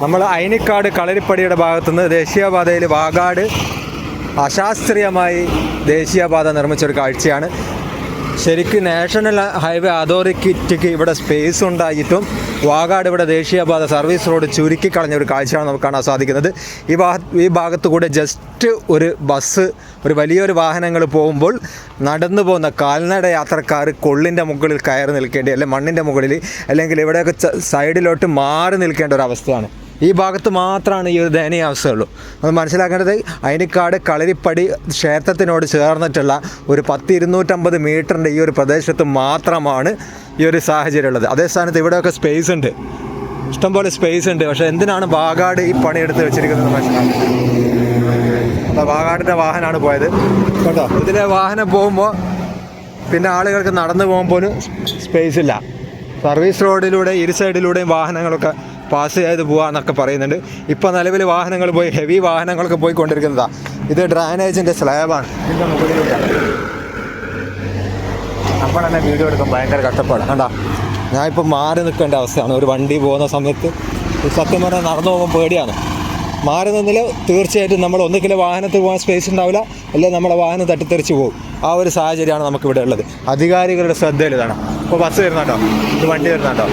നമ്മൾ അയനിക്കാട് കളരിപ്പടിയുടെ ഭാഗത്തുനിന്ന് ദേശീയപാതയിൽ വാഗാട് അശാസ്ത്രീയമായി ദേശീയപാത നിർമ്മിച്ചൊരു കാഴ്ചയാണ്. ശരിക്കും നാഷണൽ ഹൈവേ അതോറിറ്റിക്ക് ഇവിടെ സ്പേസ് ഉണ്ടായിട്ടും വാഗാട് ഇവിടെ ദേശീയപാത സർവീസ് റോഡ് ചുരുക്കി കളഞ്ഞ ഒരു കാഴ്ചയാണ് നമുക്ക് കാണാൻ സാധിക്കുന്നത്. ഈ ഭാഗ ഈ ഭാഗത്ത് കൂടെ ജസ്റ്റ് ഒരു ബസ് ഒരു വലിയൊരു വാഹനങ്ങൾ പോകുമ്പോൾ നടന്നു പോകുന്ന കാൽനട യാത്രക്കാർ കൊള്ളിന്റെ മുകളിൽ കയറി നിൽക്കേണ്ടി അല്ലെങ്കിൽ മണ്ണിന്റെ മുകളിൽ അല്ലെങ്കിൽ ഇവിടെയൊക്കെ സൈഡിലോട്ട് മാറി നിൽക്കേണ്ട ഒരു അവസ്ഥയാണ്. ഈ ഭാഗത്ത് മാത്രമാണ് ഈ ഒരു ദയനീയ അവസ്ഥയുള്ളൂ. അത് മനസ്സിലാക്കേണ്ടത് അയനിക്കാട് കളരിപ്പടി ക്ഷേത്രത്തിനോട് ചേർന്നിട്ടുള്ള ഒരു പത്ത് ഇരുന്നൂറ്റമ്പത് മീറ്ററിന്റെ ഈ ഒരു പ്രദേശത്ത് മാത്രമാണ് ഈ ഒരു സാഹചര്യം ഉള്ളത്. അതേ സ്ഥാനത്ത് ഇവിടെയൊക്കെ സ്പേസ് ഉണ്ട്. ഇഷ്ടംപോലെ സ്പേസ് ഉണ്ട്. പക്ഷേ എന്തിനാണ് വാഗാട് ഈ പണിയെടുത്ത് വെച്ചിരിക്കുന്നത് മനസ്സിലാക്കുന്നത് വാഗാടിന്റെ വാഹനമാണ് പോയത്. കേട്ടോ? ഇതിലെ വാഹനം പോകുമ്പോൾ പിന്നെ ആളുകൾക്ക് നടന്നു പോലും സ്പേസ് ഇല്ല. സർവീസ് റോഡിലൂടെ ഇരു സൈഡിലൂടെയും വാഹനങ്ങളൊക്കെ പാസ് ചെയ്ത് പോകാമെന്നൊക്കെ പറയുന്നുണ്ട്. ഇപ്പോൾ നിലവിൽ വാഹനങ്ങൾ പോയി ഹെവി വാഹനങ്ങളൊക്കെ പോയിക്കൊണ്ടിരിക്കുന്നതാണ് ഇത് ഡ്രാനേജിന്റെ സ്ലാബാണ്. ഇതിന്റെ മുകളിലൂടെയാണ് നമ്മൾ തന്നെ വീഡിയോ എടുക്കാൻ ഭയങ്കര കഷ്ടപ്പാടാണ് കണ്ടാ? ഞാനിപ്പോൾ മാറി നിൽക്കേണ്ട അവസ്ഥയാണ്. ഒരു വണ്ടി പോകുന്ന സമയത്ത് സത്യം പറഞ്ഞാൽ നടന്നു പോകുമ്പോൾ പേടിയാണ്. മാറി നിന്നിൽ തീർച്ചയായിട്ടും നമ്മൾ ഒന്നിക്കില്ല വാഹനത്തിൽ പോകാൻ സ്പേസ് ഉണ്ടാവില്ല. അല്ലെങ്കിൽ നമ്മളെ വാഹനം തട്ടിത്തെറിച്ച് പോകും. ആ ഒരു സാഹചര്യമാണ് നമുക്കിവിടെ ഉള്ളത്. അധികാരികളുടെ ശ്രദ്ധയിൽ ഇതാണ് ഇപ്പോൾ ബസ് വരുന്നുണ്ടോ? ഇത് വണ്ടി വരുന്നുണ്ടോ?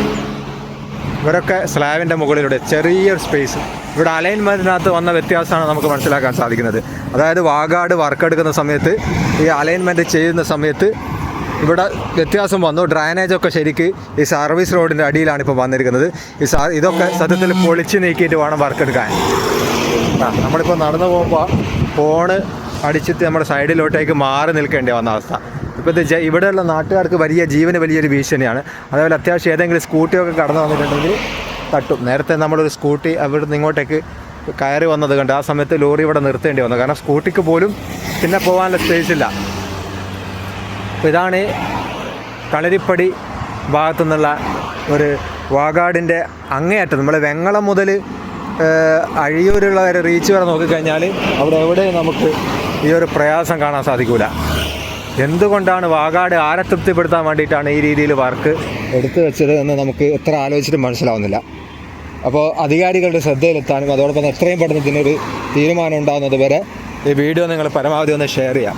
ഇവരൊക്കെ സ്ലാബിന്റെ മുകളിലൂടെ ചെറിയൊരു സ്പേസ് ഇവിടെ അലൈൻമെന്റിനകത്ത് വന്ന വ്യത്യാസമാണ് നമുക്ക് മനസ്സിലാക്കാൻ സാധിക്കുന്നത്. അതായത് വാഗാട് വർക്ക് എടുക്കുന്ന സമയത്ത് ഈ അലൈൻമെന്റ് ചെയ്യുന്ന സമയത്ത് ഇവിടെ വ്യത്യാസം വന്നു. ഡ്രൈനേജൊക്കെ ശരിക്ക് ഈ സർവീസ് റോഡിന്റെ അടിയിലാണ് ഇപ്പോൾ വന്നിരിക്കുന്നത്. ഈ സാ ഇതൊക്കെ സത്യത്തിൽ പൊളിച്ച് നീക്കിയിട്ട് വേണം വർക്ക് എടുക്കാൻ ആ നമ്മളിപ്പോൾ നടന്നു പോകുമ്പോൾ ഫോണ് അടിച്ചിട്ട് നമ്മുടെ സൈഡിലോട്ടേക്ക് മാറി നിൽക്കേണ്ടി വന്ന അവസ്ഥ. ഇപ്പോൾ ഇവിടെയുള്ള നാട്ടുകാർക്ക് വലിയ ജീവന് വലിയൊരു ഭീഷണിയാണ്. അതേപോലെ അത്യാവശ്യം ഏതെങ്കിലും സ്കൂട്ടിയൊക്കെ കടന്നു വന്നിട്ടുണ്ടെങ്കിൽ തട്ടും. നേരത്തെ നമ്മളൊരു സ്കൂട്ടി അവിടുന്ന് ഇങ്ങോട്ടേക്ക് കയറി വന്നത് കണ്ട് ആ സമയത്ത് ലോറി ഇവിടെ നിർത്തേണ്ടി വന്നു. കാരണം സ്കൂട്ടിക്ക് പോലും പിന്നെ പോകാനുള്ള സ്പേസ് ഇല്ല. അപ്പോൾ ഇതാണ് കളരിപ്പടി ഭാഗത്തു നിന്നുള്ള ഒരു വാഗാടിന്റെ അങ്ങേയറ്റം. നമ്മൾ വെങ്ങളം മുതൽ അഴിയൂരുള്ള വരെ റീച്ച് വരെ നോക്കിക്കഴിഞ്ഞാൽ അവിടെ എവിടെയും നമുക്ക് ഈ ഒരു പ്രയാസം കാണാൻ സാധിക്കില്ല എന്തുകൊണ്ടാണ് വാഗാട് ആരെ തൃപ്തിപ്പെടുത്താൻ വേണ്ടിയിട്ടാണ് ഈ രീതിയിൽ വർക്ക്? എടുത്തു വെച്ചത് എന്ന് നമുക്ക് എത്ര ആലോചിച്ചിട്ട് മനസ്സിലാവുന്നില്ല. അപ്പോൾ അധികാരികളുടെ ശ്രദ്ധയിലെത്താനും അതോടൊപ്പം എത്രയും പെട്ടെന്ന് ഇതിനൊരു തീരുമാനം ഉണ്ടാകുന്നത് വരെ ഈ വീഡിയോ നിങ്ങൾ പരമാവധി ഒന്ന് ഷെയർ ചെയ്യാം.